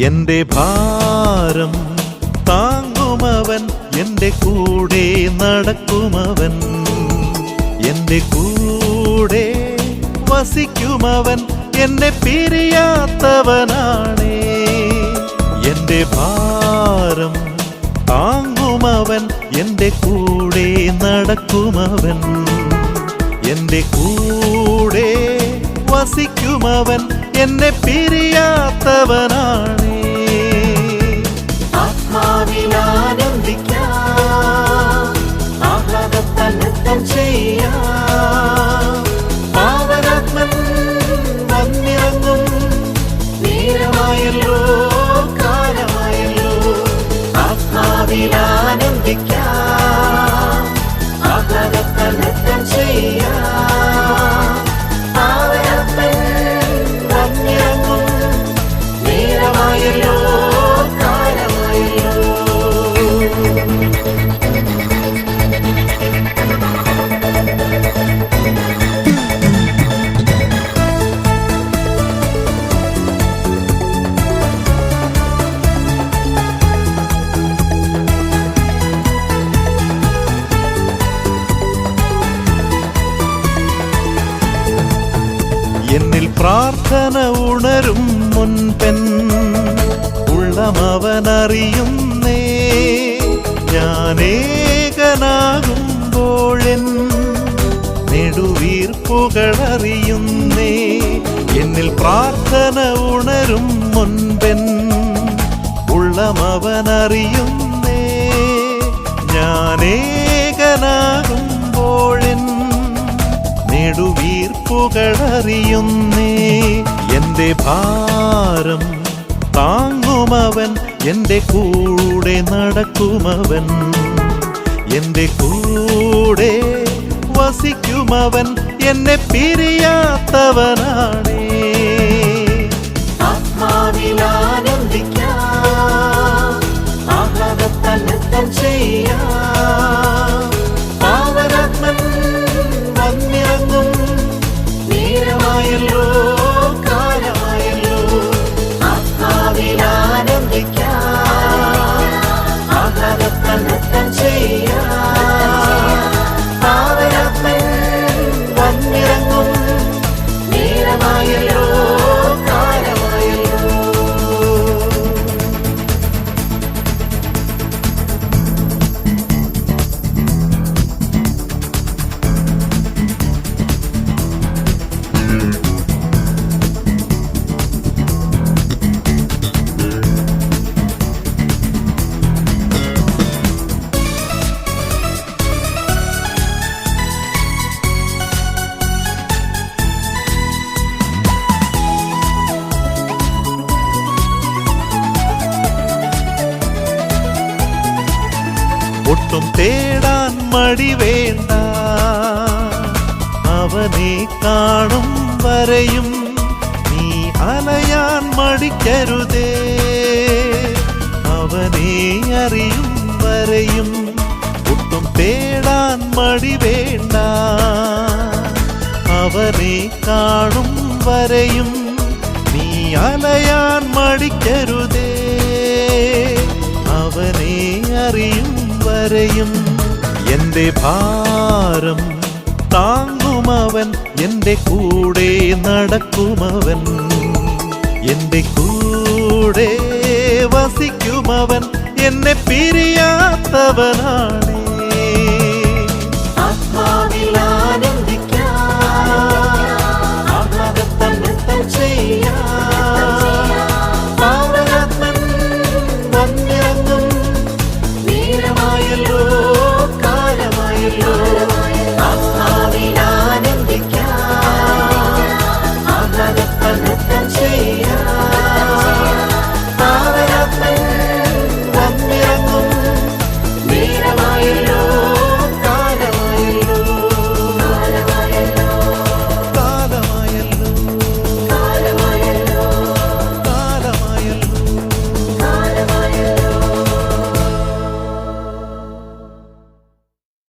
എന്റെ ഭാരം താങ്ങുമവൻ എന്റെ കൂടെ നടക്കുമവൻ. എന്റെ കൂടെ വസിക്കുമവൻ എന്നെ പിരിയാത്തവനാണേ. എന്റെ ഭാരം താങ്ങുമവൻ എന്റെ കൂടെ നടക്കുമവൻ. എന്റെ കൂടെ വസിക്കുമവൻ എന്നെ പിരിയാത്തവനാണേ പ്രാർത്ഥന ഉണരും മുൻപെൻ. ഉള്ളമവനറിയുന്നേ ഞാനേകനാകുമ്പോഴെൻ. നെടുവീർപ്പുകളറിയുന്നേ എന്നിൽ പ്രാർത്ഥന ഉണരും മുൻപെൻ. ഉള്ളമവനറിയുന്നേ നെടുവീർപ്പുകളറിയുന്നേ എന്റെ ഭാരം താങ്ങുമവൻ എന്റെ കൂടെ നടക്കുമവൻ. എന്റെ കൂടെ വസിക്കുമവൻ എന്നെ പിരിയാത്തവനാണേ. ആത്മാവിലാനന്ദിക്കാം ആഹ്ലാദത്താൽ നൃത്തം ചെയ്യാം. ஒன்றும் தேடான் மடி வேண்டாம். அவனே காணும் வரையும் நீ அலையான் மடிக்கருதே அவனே அறியும் வரையும் ஒன்றும் தேடான் மடி வேண்டாம். அவனே காணும் வரையும் நீ அலையான் மடிக்கருதே വരെയും എന്റെ ഭാരം താങ്ങുമവൻ എന്റെ കൂടെ നടക്കുമവൻ. എന്റെ കൂടെ വസിക്കുമവൻ എന്നെ പിരിയാത്തവനാണ്.